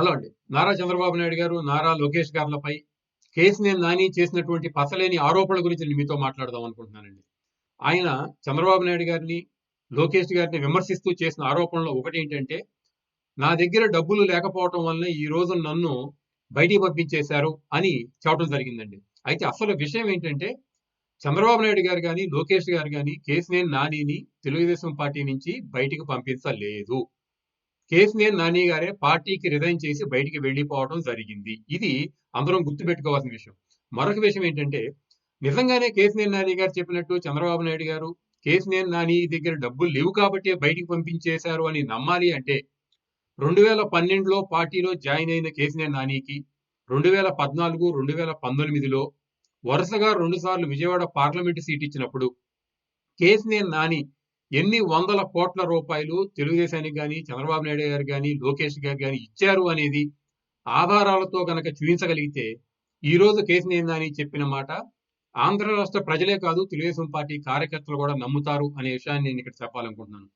Hello అండి. నారా చంద్రబాబు నాయుడు గారు నారా లోకేష్ గారులపై కేసినేని నాని చేసినటువంటి పసలేని ఆరోపణల గురించి నేను మీతో మాట్లాడదాం అనుకుంటున్నానండి. ఆయన చంద్రబాబు నాయుడు గారిని లోకేష్ గారిని విమర్శిస్తూ చేసిన ఆరోపణలో ఒకటి ఏంటంటే నా దగ్గర డబ్బులు లేకపోవటం వల్ల ఈ రోజు నన్ను బయటికి పంపించేశారు అని చెప్పడం జరిగిందండి. అయితే అసలు విషయం ఏంటంటే చంద్రబాబు నాయుడు గారు కానీ లోకేష్ గారు కానీ కేసినేని నానిని తెలుగుదేశం పార్టీ నుంచి బయటికి పంపించలేదు. కేసీఆర్ నాని గారే పార్టీకి రిజైన్ చేసి బయటికి వెళ్ళిపోవడం జరిగింది. ఇది అందరం గుర్తుపెట్టుకోవాల్సిన విషయం. మరొక విషయం ఏంటంటే నిజంగానే కేసీఆర్ నాని గారు చెప్పినట్టు చంద్రబాబు నాయుడు గారు కేసీఆర్ నాని దగ్గర డబ్బులు లేవు కాబట్టి బయటికి పంపించేశారు అని నమ్మాలి అంటే రెండు వేల పన్నెండులో పార్టీలో జాయిన్ అయిన కేసీఆర్ నానికి రెండు వేల పద్నాలుగు రెండు వేల పంతొమ్మిదిలో వరుసగా రెండు సార్లు విజయవాడ పార్లమెంటు సీట్ ఇచ్చినప్పుడు కేసీఆర్ నాని ఎన్ని వందల కోట్ల రూపాయలు తెలుగుదేశానికి కానీ చంద్రబాబు నాయుడు గారు కానీ లోకేష్ గారు కానీ ఇచ్చారు అనేది ఆధారాలతో గనక చూపించగలిగితే ఈ రోజు కేసు నాని చెప్పిన మాట ఆంధ్ర రాష్ట్ర ప్రజలే కాదు తెలుగుదేశం పార్టీ కార్యకర్తలు కూడా నమ్ముతారు అనే విషయాన్ని నేను ఇక్కడ చెప్పాలనుకుంటున్నాను.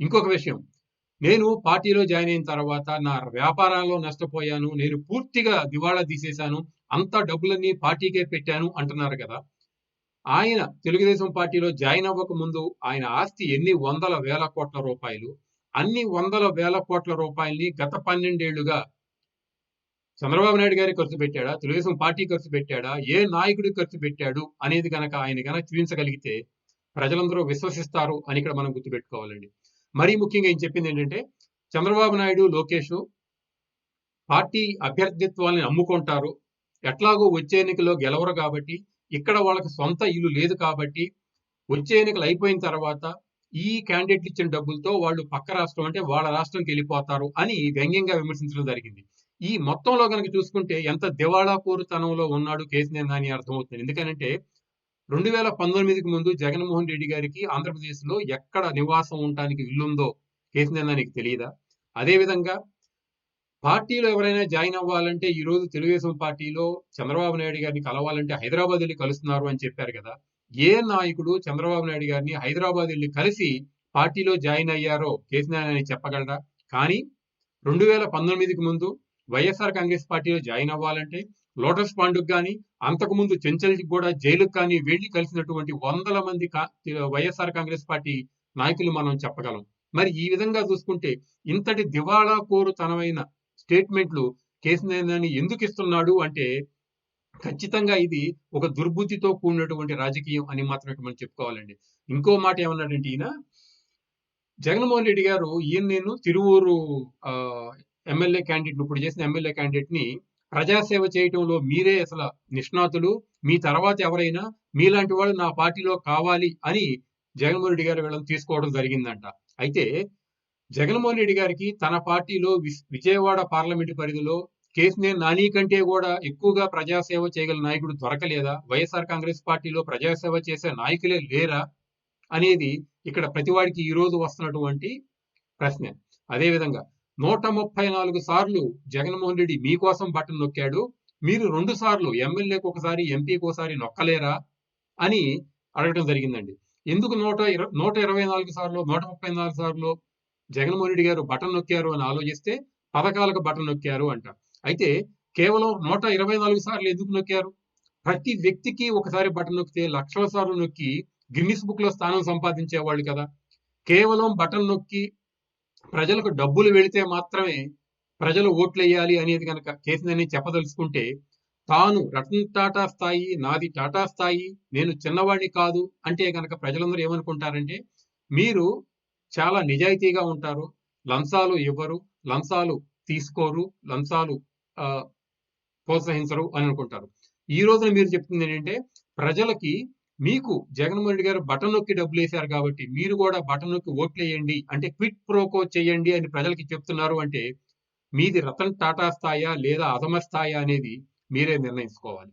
ఇంకొక విషయం నేను పార్టీలో జాయిన్ అయిన తర్వాత నా వ్యాపారాల్లో నష్టపోయాను నేను పూర్తిగా దివాళా తీసేశాను అంత డబ్బులన్నీ పార్టీకే పెట్టాను అంటున్నారు కదా. ఆయన తెలుగుదేశం పార్టీలో జాయిన్ అవ్వక ముందు ఆయన ఆస్తి ఎన్ని వందల వేల కోట్ల రూపాయలు అన్ని వందల వేల కోట్ల రూపాయల్ని గత పన్నెండేళ్ళుగా చంద్రబాబు నాయుడు గారి ఖర్చు పెట్టాడా తెలుగుదేశం పార్టీ ఖర్చు పెట్టాడా ఏ నాయకుడి ఖర్చు పెట్టాడు అనేది గనక ఆయన గనక చూపించగలిగితే ప్రజలందరూ విశ్వసిస్తారు అని ఇక్కడ మనం గుర్తుపెట్టుకోవాలండి. మరీ ముఖ్యంగా ఏం చెప్పింది ఏంటంటే చంద్రబాబు నాయుడు లోకేష్ పార్టీ అభ్యర్థిత్వాన్ని అమ్ముకుంటారు ఎట్లాగో వచ్చే ఎన్నికల్లో గెలవరు కాబట్టి ఇక్కడ వాళ్ళకి సొంత ఇల్లు లేదు కాబట్టి వచ్చే ఎన్నికలు అయిపోయిన తర్వాత ఈ క్యాండిడేట్లు ఇచ్చిన డబ్బులతో వాళ్ళు పక్క రాష్ట్రం అంటే వాళ్ళ రాష్ట్రంకి వెళ్ళిపోతారు అని వ్యంగ్యంగా విమర్శించడం జరిగింది. ఈ మొత్తంలో కనుక చూసుకుంటే ఎంత దివాళాపూరుతనంలో ఉన్నాడు కేసీఆర్ నాని అర్థమవుతుంది. ఎందుకనంటే రెండు వేల పంతొమ్మిదికి ముందు జగన్మోహన్ రెడ్డి గారికి ఆంధ్రప్రదేశ్లో ఎక్కడ నివాసం ఉండటానికి ఇల్లుందో కేసీఆర్ నానికి తెలియదా? అదేవిధంగా పార్టీలో ఎవరైనా జాయిన్ అవ్వాలంటే ఈ రోజు తెలుగుదేశం పార్టీలో చంద్రబాబు నాయుడు గారిని కలవాలంటే హైదరాబాద్ వెళ్ళి కలుస్తున్నారు అని చెప్పారు కదా. ఏ నాయకుడు చంద్రబాబు నాయుడు గారిని హైదరాబాద్ వెళ్ళి కలిసి పార్టీలో జాయిన్ అయ్యారో కేసీఆర్ చెప్పగలరా? కానీ రెండు వేల పంతొమ్మిదికి ముందు వైఎస్ఆర్ కాంగ్రెస్ పార్టీలో జాయిన్ అవ్వాలంటే లోటస్ పాండుకు కానీ అంతకుముందు చెంచల్కి కూడా జైలుకు కానీ వెళ్ళి కలిసినటువంటి వందల మంది వైఎస్ఆర్ కాంగ్రెస్ పార్టీ నాయకులు మనం చెప్పగలం. మరి ఈ విధంగా చూసుకుంటే ఇంతటి దివాళా కోరుతనమైన స్టేట్మెంట్లు కేసీఆర్ ఎందుకు ఇస్తున్నాడు అంటే ఖచ్చితంగా ఇది ఒక దుర్బుద్ధితో కూడినటువంటి రాజకీయం అని మాత్రమే మనం చెప్పుకోవాలండి. ఇంకో మాట ఏమన్నాడంటే ఈయన జగన్మోహన్ రెడ్డి గారు ఈయన నేను తిరువూరు ఎమ్మెల్యే క్యాండిడేట్ ఇప్పుడు చేసిన ఎమ్మెల్యే క్యాండిడేట్ని ప్రజాసేవ చేయటంలో మీరే అసలు నిష్ణాతులు మీ తర్వాత ఎవరైనా మీలాంటి వాళ్ళు నా పార్టీలో కావాలి అని జగన్మోహన్ రెడ్డి గారు వీళ్ళని తీసుకోవడం జరిగిందంట. అయితే జగన్మోహన్ రెడ్డి గారికి తన పార్టీలో విజయవాడ పార్లమెంటు పరిధిలో కేసునే నాని కంటే కూడా ఎక్కువగా ప్రజాసేవ చేయగల నాయకుడు దొరకలేదా? వైఎస్ఆర్ కాంగ్రెస్ పార్టీలో ప్రజాసేవ చేసే నాయకులే లేరా? అనేది ఇక్కడ ప్రతివాడికి ఈ రోజు వస్తున్నటువంటి ప్రశ్న. అదేవిధంగా నూట ముప్పై నాలుగు సార్లు జగన్మోహన్ రెడ్డి మీకోసం బటన్ నొక్కాడు. మీరు రెండు సార్లు ఎమ్మెల్యేకి ఒకసారి ఎంపీకి ఒకసారి నొక్కలేరా? అని అడగడం జరిగిందండి. ఎందుకు నూట నూట ఇరవై నాలుగు సార్లు నూట ముప్పై నాలుగు సార్లు జగన్మోహన్ రెడ్డి గారు బటన్ నొక్కారు అని ఆలోచిస్తే పథకాలకు బటన్ నొక్కారు అంట. అయితే కేవలం నూట ఇరవై నాలుగు సార్లు ఎందుకు నొక్కారు? ప్రతి వ్యక్తికి ఒకసారి బటన్ నొక్కితే లక్షల సార్లు నొక్కి గిన్నిస్ బుక్లో స్థానం సంపాదించేవాళ్ళు కదా. కేవలం బటన్ నొక్కి ప్రజలకు డబ్బులు వెళితే మాత్రమే ప్రజలు ఓట్లు వేయాలి అనేది కనుక కేసీఆర్ని చెప్పదలుచుకుంటే తాను రతన్ టాటా స్థాయి నాది టాటా స్థాయి నేను చిన్నవాడిని కాదు అంటే కనుక ప్రజలందరూ ఏమనుకుంటారంటే మీరు చాలా నిజాయితీగా ఉంటారు. లంచాలు ఇవ్వరు. లంచాలు తీసుకోరు. లంచాలు ప్రోత్సహించరు అని అనుకుంటారు. ఈ రోజున మీరు చెప్తుంది ఏంటంటే ప్రజలకి మీకు జగన్మోహన్ రెడ్డి గారు బటన్ నొక్కి డబ్బులు వేశారు కాబట్టి మీరు కూడా బటన్ నొక్కి ఓట్లేయండి అంటే క్విట్ ప్రోకో చేయండి అని ప్రజలకి చెప్తున్నారు అంటే మీది రతన్ టాటా స్థాయా లేదా అధమ స్థాయా అనేది మీరే నిర్ణయించుకోవాలి.